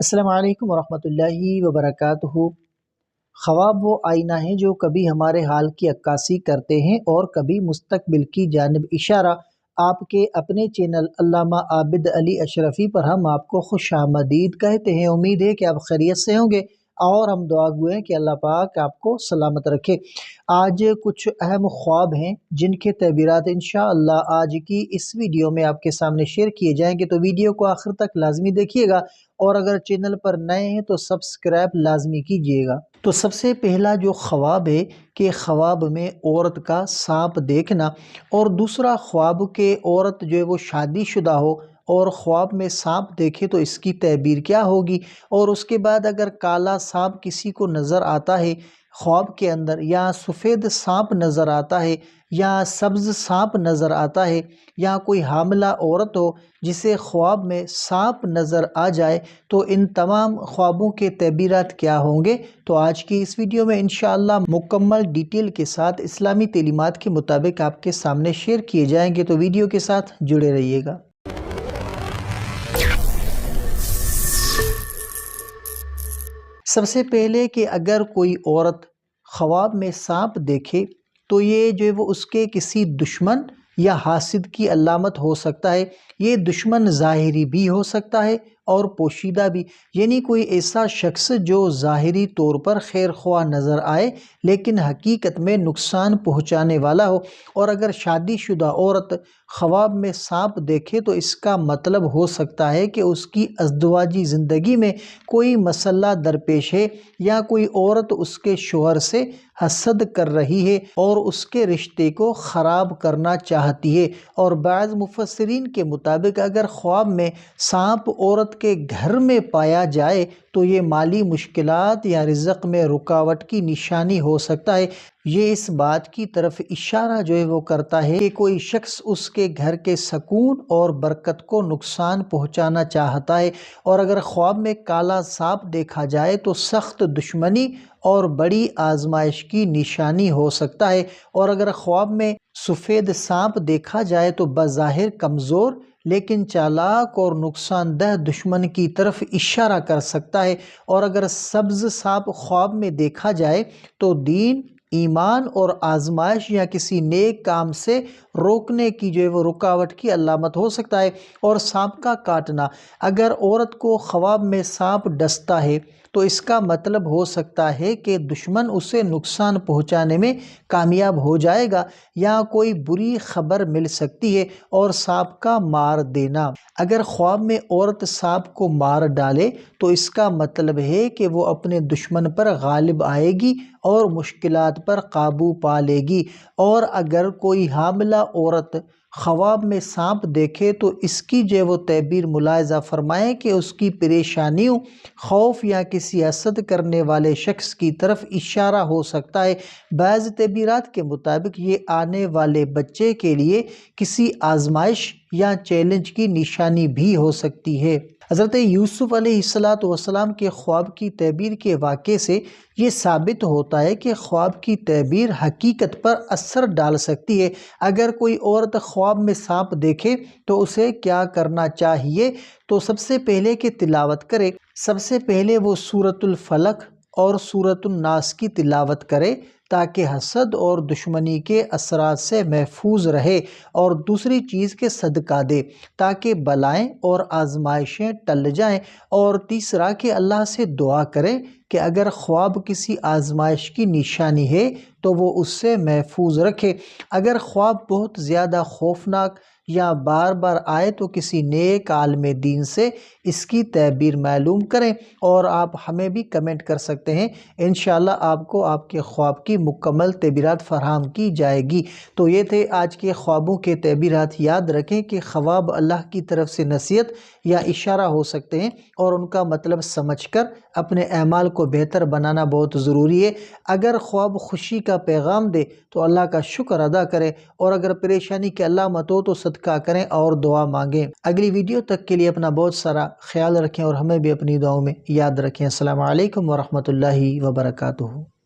السلام علیکم ورحمۃ اللہ وبرکاتہ۔ خواب وہ آئینہ ہیں جو کبھی ہمارے حال کی عکاسی کرتے ہیں اور کبھی مستقبل کی جانب اشارہ۔ آپ کے اپنے چینل علامہ عابد علی اشرفی پر ہم آپ کو خوش آمدید کہتے ہیں۔ امید ہے کہ آپ خیریت سے ہوں گے۔ اور ہم دعا گوئیں کہ اللہ پاک آپ کو سلامت رکھے۔ آج کچھ اہم خواب ہیں جن کے تعبیرات انشاءاللہ آج کی اس ویڈیو میں آپ کے سامنے شیئر کیے جائیں گے، تو ویڈیو کو آخر تک لازمی دیکھیے گا۔ اور اگر چینل پر نئے ہیں تو سبسکرائب لازمی کیجیے گا۔ تو سب سے پہلا جو خواب ہے کہ خواب میں عورت کا سانپ دیکھنا، اور دوسرا خواب کہ عورت جو ہے وہ شادی شدہ ہو اور خواب میں سانپ دیکھے تو اس کی تعبیر کیا ہوگی؟ اور اس کے بعد اگر کالا سانپ کسی کو نظر آتا ہے، خواب کے اندر، یا سفید سانپ نظر آتا ہے، یا سبز سانپ نظر آتا ہے، یا کوئی حاملہ عورت ہو جسے خواب میں سانپ نظر آ جائے، تو ان تمام خوابوں کے تعبیرات کیا ہوں گے؟ تو آج کی اس ویڈیو میں انشاءاللہ مکمل ڈیٹیل کے ساتھ اسلامی تعلیمات کے مطابق آپ کے سامنے شیئر کیے جائیں گے، تو ویڈیو کے ساتھ جڑے رہیے گا۔ سب سے پہلے کہ اگر کوئی عورت خواب میں سانپ دیکھے تو یہ جو ہے وہ اس کے کسی دشمن یا حاسد کی علامت ہو سکتا ہے۔ یہ دشمن ظاہری بھی ہو سکتا ہے اور پوشیدہ بھی۔ یعنی کوئی ایسا شخص جو ظاہری طور پر خیر خواہ نظر آئے، لیکن حقیقت میں نقصان پہنچانے والا ہو۔ اور اگر شادی شدہ عورت خواب میں سانپ دیکھے، تو اس کا مطلب ہو سکتا ہے کہ اس کی ازدواجی زندگی میں کوئی مسئلہ درپیش ہے یا کوئی عورت اس کے شوہر سے حسد کر رہی ہے اور اس کے رشتے کو خراب کرنا چاہتی ہے۔ اور بعض مفسرین کے مطابق، اگر خواب میں سانپ عورت کے گھر میں پایا جائے تو یہ مالی مشکلات یا رزق میں رکاوٹ کی نشانی ہو سکتا ہے۔ یہ اس بات کی طرف اشارہ جو ہے وہ کرتا ہے کہ کوئی شخص اس کے گھر کے سکون اور برکت کو نقصان پہنچانا چاہتا ہے اور اگر خواب میں کالا سانپ دیکھا جائے تو سخت دشمنی اور بڑی آزمائش کی نشانی ہو سکتا ہے اور اگر خواب میں سفید سانپ دیکھا جائے تو بظاہر کمزور لیکن چالاک اور نقصان دہ دشمن کی طرف اشارہ کر سکتا ہے اور اگر سبز سانپ خواب میں دیکھا جائے تو دین ایمان اور آزمائش یا کسی نیک کام سے روکنے کی جو ہے وہ رکاوٹ کی علامت ہو سکتا ہے اور سانپ کا کاٹنا۔ اگر عورت کو خواب میں سانپ ڈستا ہے تو اس کا مطلب ہو سکتا ہے کہ دشمن اسے نقصان پہنچانے میں کامیاب ہو جائے گا یا کوئی بری خبر مل سکتی ہے اور سانپ کا مار دینا۔ اگر خواب میں عورت سانپ کو مار ڈالے تو اس کا مطلب ہے کہ وہ اپنے دشمن پر غالب آئے گی اور مشکلات پر قابو پا لے گی۔ اور اگر کوئی حاملہ عورت خواب میں سانپ دیکھے تو اس کی جو وہ تعبیر ملاحظہ فرمائیں کہ اس کی پریشانیوں، خوف یا کسی حسد کرنے والے شخص کی طرف اشارہ ہو سکتا ہے۔ بعض تعبیرات کے مطابق یہ آنے والے بچے کے لیے کسی آزمائش یا چیلنج کی نشانی بھی ہو سکتی ہے۔ حضرت یوسف علیہ السلام کے خواب کی تعبیر کے واقعے سے یہ ثابت ہوتا ہے کہ خواب کی تعبیر حقیقت پر اثر ڈال سکتی ہے۔ اگر کوئی عورت خواب میں سانپ دیکھے تو اسے کیا کرنا چاہیے؟ تو سب سے پہلے کہ تلاوت کرے۔ سب سے پہلے وہ سورة الفلق اور سورة الناس کی تلاوت کرے تاکہ حسد اور دشمنی کے اثرات سے محفوظ رہے اور دوسری چیز کے صدقہ دے تاکہ بلائیں اور آزمائشیں ٹل جائیں اور تیسرا کہ اللہ سے دعا کرے کہ اگر خواب کسی آزمائش کی نشانی ہے تو وہ اس سے محفوظ رکھے۔ اگر خواب بہت زیادہ خوفناک یا بار بار آئے تو کسی نیک عالم دین سے اس کی تعبیر معلوم کریں اور آپ ہمیں بھی کمنٹ کر سکتے ہیں۔ انشاءاللہ آپ کو آپ کے خواب کی مکمل تعبیرات فراہم کی جائے گی۔ تو یہ تھے آج کے خوابوں کے تعبیرات۔ یاد رکھیں کہ خواب اللہ کی طرف سے نصیحت یا اشارہ ہو سکتے ہیں اور ان کا مطلب سمجھ کر اپنے اعمال کو بہتر بنانا بہت ضروری ہے۔ اگر خواب خوشی کا پیغام دے تو اللہ کا شکر ادا کریں اور اگر پریشانی کے علامت ہو تو صدقہ کریں اور دعا مانگیں۔ اگلی ویڈیو تک کے لیے اپنا بہت سارا خیال رکھیں اور ہمیں بھی اپنی دعاؤں میں یاد رکھیں۔ السلام علیکم ورحمۃ اللہ وبرکاتہ۔